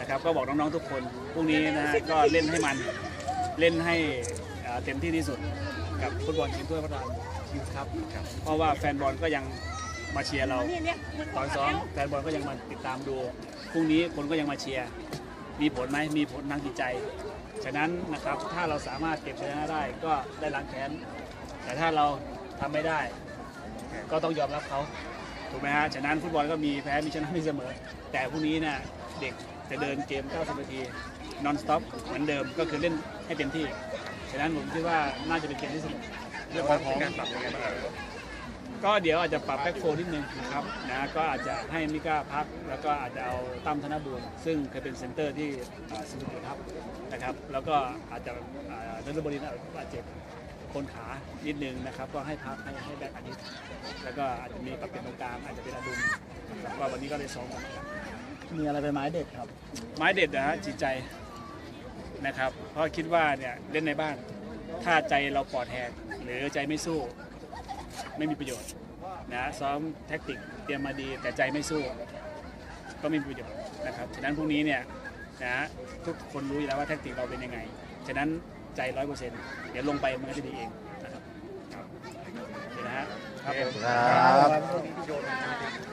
นะครับ ก็บอกน้องๆทุกคนพรุ่งนี้นะฮะก็เล่นให้มันเล่นให้เอ่อเต็มที่ที่สุดกับฟุตบอลทีมถ้วยพระราชยูครับ เพราะว่าแฟนบอลก็ยังมาเชียร์เราเนี่ยเนี่ยมึงตอนซ้อมแฟนบอลก็ยังมาติดตามดู พรุ่งนี้คนก็ยังมาเชียร์ มีผลไหม มีผลทางจิตใจ ฉะนั้นนะครับ ถ้าเราสามารถเก็บชนะได้ก็ได้ล้างแค้น แต่ถ้าเราทำไม่ได้ ก็ต้องยอมรับเขา ถูกไหมฮะ ฉะนั้นฟุตบอลก็มีแพ้ มีชนะ มีเสมอ แต่พรุ่งนี้เนี่ย เด็กจะเดินเกม 90 นาทีนอนสต็อปเหมือนเดิมก็คือเล่นให้เต็มที่ ฉะนั้นผมคิดว่าน่าจะเป็นเกมที่สนุกเรื่องความพร้อมการปรับยังไงบ้างก็เดี๋ยวอาจจะปรับแบ็คโฟนิดนึงนะครับนะก็อาจจะให้มิก้าพัก แล้วก็อาจจะเอาตั้มธนบูรณ์ซึ่งเคยเป็นเซนเตอร์ที่อ่าสมุทรทัพนะครับ แล้วก็อาจจะอ่านฤบดินทร์บาดเจ็บโคนขานิดนึงนะครับ ก็ให้พักให้ให้แบ็คอาทิตย์แล้วก็อาจจะมีปรับเปลี่ยนตรงกลางอาจจะเป็นอดุลนะครับว่าวันนี้ก็เลยซ้อมกันนะครับ มีอะไรเป็นไม้เด็ดครับ ไม้เด็ดนะฮะจิตใจนะครับ เพราะคิดว่าเนี่ยเล่นในบ้าน ถ้าใจเราปลอดแหกหรือใจไม่สู้ ไม่มีประโยชน์นะซ้อมแท็กติกเตรียมมาดีแต่ใจไม่สู้ ก็ไม่มีประโยชน์นะครับฉะนั้นพรุ่งนี้เนี่ยนะทุกคนรู้อยู่แล้วว่าแท็กติกเราเป็นยังไงฉะนั้นใจร้อยเปอร์เซ็นต์เดี๋ยวลงไปมันก็จะดีเองนะครับครับเห็นนะฮะครับผม ครับ